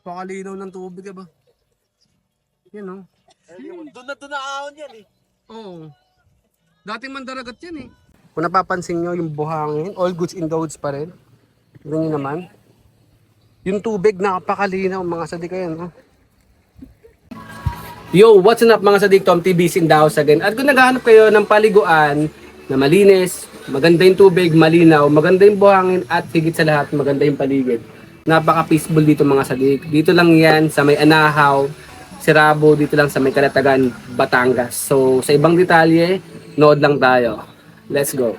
Pakalinaw ng tubig ba? Yan oh. Doon na doon na ahon yan eh. Oo. Dating mandaragat yan eh. Kung napapansin nyo, yung buhangin, all goods in the woods pa rin. Tignan nyo naman. Yung tubig, napakalinaw mga sadik kayo, no? Yo, what's up mga sadik? Tom the house again. At kung naghahanap kayo ng paliguan na malinis, maganda yung tubig, malinaw, maganda yung buhangin, at higit sa lahat, maganda yung paligid. Napaka-peaceful dito mga sadik. Dito lang yan sa may Anahaw, Sirabo, dito lang sa may Kalatagan, Batangas. So, sa ibang detalye, nood lang tayo. Let's go.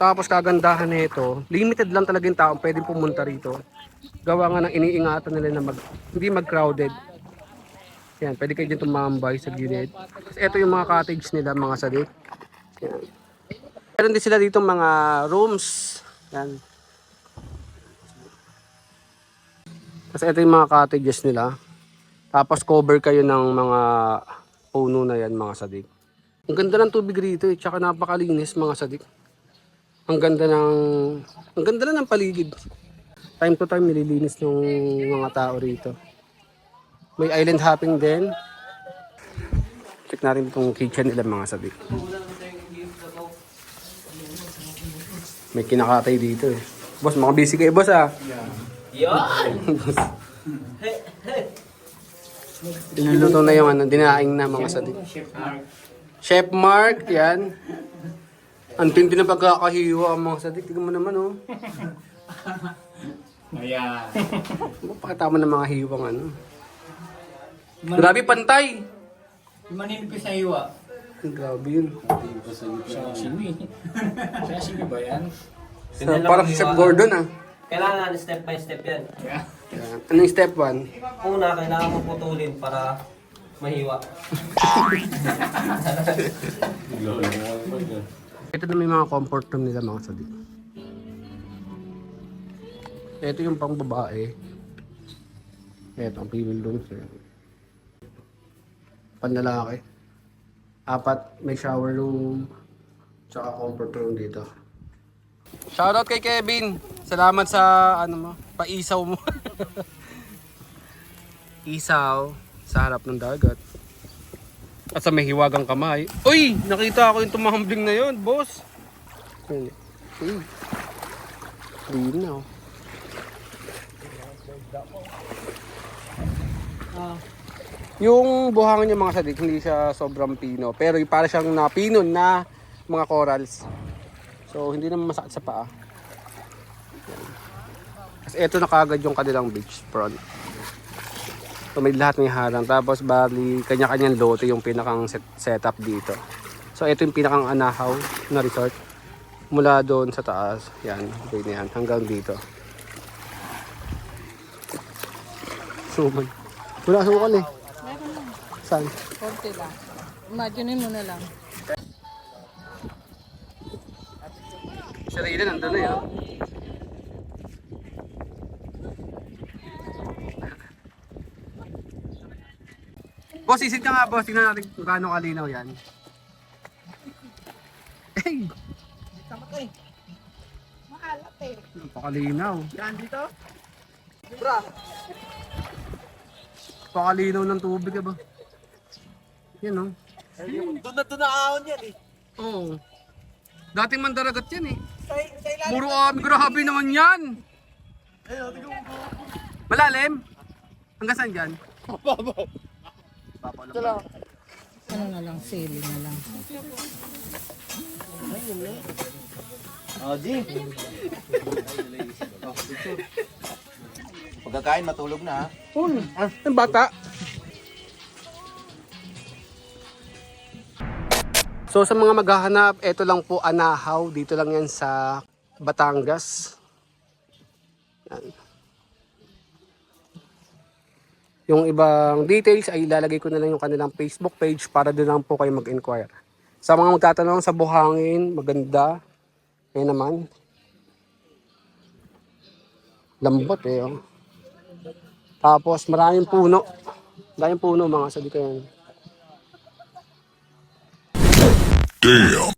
Tapos kagandahan nito, limited lang talaga yung tao pwedeng pumunta rito. Gawa nga ng iniingatan nila na mag, hindi mag-crowded. Yan, pwede kayo dyan tumambay sa gilid. Ito yung mga cottage nila, mga sadik. Yan. Meron din sila dito mga rooms. Yan. Tapos ito yung mga cottages nila. Tapos cover kayo ng mga puno na yan, mga sadik. Ang ganda ng tubig rito eh, tsaka napakalinis mga sadik. Ang ganda ng ang ganda na ng paligid. Time to time nililinis ng mga tao rito. May island hopping din. Check natin itong kitchen nila mga sabi. May kinakatay dito eh. Boss, mga busy kayo boss ah. Yan! Iluluto na yung ano, dinaing na mga sabi. Chef Mark, yan. Ang tindi na pagkakahiwa ang mga sadik. Tignan mo naman oh. Ayan. Pakita mo ng mga hiwang ano. Grabe pantay. Maninipis na iwa. Grabe yun. Sashimi. Sashimi ba yan? So, parang si Chef Gordon ah. Kailangan step by step yan. Yan. Anong step 1? Una, kailangan mo putulin para mahiwa. Ito na may mga comfort room nila mga sadik. Ito yung pang babae. Ito ang female room sir. Panlalaki. Apat may shower room. Tsaka comfort room dito. Shoutout kay Kevin. Salamat sa ano mo, paisaw mo. Isaw sa harap ng dagat. At sa may hiwagang kamay. Uy! Nakita ko yung tumahambling na yun, boss. Uy. Uy. Linaw. Yung buhangin niya mga sadik, hindi siya sobrang pino. Pero para siyang na pino na mga corals. So, hindi naman masakit sa paa. Kasi ito na kagad yung kanilang beach front. So may lahat ng harang. Tapos bali, kanya-kanyang lote yung pinakang set, setup dito. So ito yung pinakang anahaw na resort. Mula doon sa taas. Yan, okay na yan. Hanggang dito. Suman. Wala sukal eh. Saan? Konti lang. Imagine mo na lang. Raylan nandun na yun. Boss, isit ka nga boss. Tingnan natin kung gaano kalinaw yan. Hey! Maalat eh. Napakalinaw. Yan dito? Napakalinaw ng tubig ba? Yan oh. Doon na doon na ahon yan eh. Oo. Dating mandaragat yan eh. Puro kami, grabe naman yan. Malalim? Hanggang saan dyan? Ano na lang, sili na lang. Oh, G. Pagkakain, matulog na ha. Oh, ah, ang bata. So sa mga maghahanap, ito lang po Anahaw. Dito lang yan sa Batangas. Yan. Yung ibang details ay ilalagay ko na lang yung kanilang Facebook page para doon lang po kayo mag-inquire. Sa mga magtatanong sa buhangin, maganda. Ayan naman. Lambot eh. Oh. Tapos maraming puno. Maraming puno mga sabi ko yan. Damn.